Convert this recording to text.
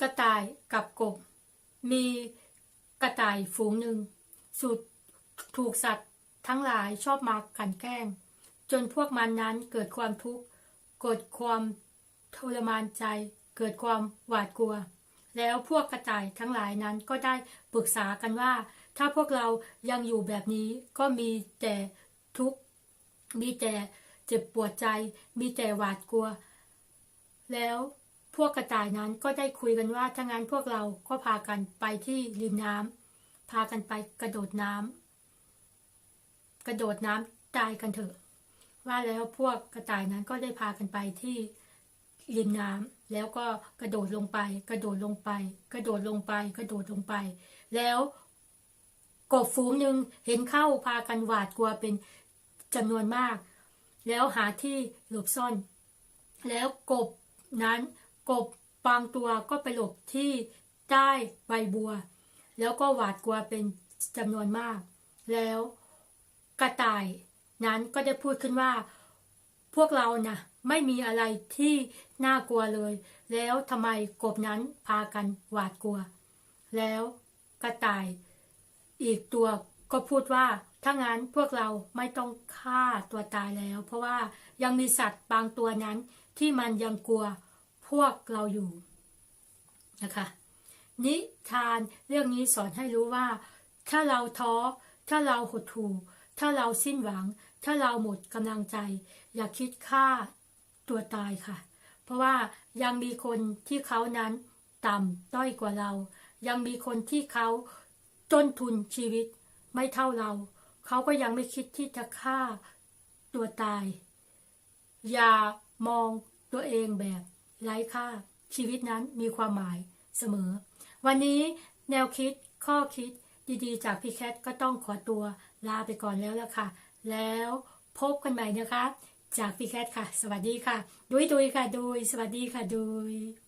กระต่ายกับกบ มีกระต่ายฝูงหนึ่งสุดถูกสัตว์ทั้งหลายชอบมากันแกล้ง จนพวกมันนั้นเกิดความทุกข์เกิดความทรมานใจ เกิดความหวาดกลัว แล้วพวกกระต่ายทั้งหลายนั้นก็ได้ปรึกษากันว่า ถ้าพวกเรายังอยู่แบบนี้ก็มีแต่ทุกข์มีแต่เจ็บปวดใจ มีแต่หวาดกลัว แล้ว พวกกระต่ายนั้นก็ได้คุยกันว่าถ้างั้นพวกเราก็พากันไปที่ริมน้ำพากันไปกระโดดน้ำกระโดดน้ำตายกันเถอะ ว่าแล้วพวกกระต่ายนั้นก็ได้พากันไปที่ริมน้ำแล้วก็กระโดดลงไป กระโดดลงไป กระโดดลงไป กระโดดลงไป แล้วกบฝูงหนึ่งเห็นเข้าพากันหวาดกลัวเป็นจำนวนมาก แล้วหาที่หลบซ่อน แล้วกบนั้น กบบางตัวก็ไปหลบที่ใต้ใบบัว แล้วก็หวาดกลัวเป็นจำนวนมาก แล้วกระต่ายนั้นก็ได้พูดขึ้นว่า พวกเรานะ่ะไม่มีอะไรที่น่ากลัวเลย แล้วทำไมกบนั้นพากันหวาดกลัว แล้วกระต่าย อีกตัวก็พูดว่าถ้างั้นพวกเราไม่ต้องฆ่าตัวตายแล้ว เพราะว่ายังมีสัตว์บางตัวนั้นที่มันยังกลัว พวกเราอยู่นะคะ นิทานเรื่องนี้สอนให้รู้ว่า ถ้าเราท้อ ถ้าเราหดหู่ถ้าเราสิ้นหวัง ถ้าเราหมดกำลังใจ อย่าคิดฆ่าตัวตายค่ะ เพราะว่ายังมีคนที่เขานั้นต่ำต้อยกว่าเรา ยังมีคนที่เขาต้นทุนชีวิตไม่เท่าเรา เขาก็ยังไม่คิดที่จะฆ่าตัวตาย อย่ามองตัวเองแบบ ไร้ค่า ชีวิตนั้นมีความหมายเสมอ วันนี้แนวคิดข้อคิดดีๆ จากพี่แคทก็ต้องขอตัวลาไปก่อนแล้วละค่ะ แล้วพบกันใหม่นะคะ จากพี่แคทค่ะ สวัสดีค่ะดุยดุยค่ะดุยสวัสดีค่ะดุย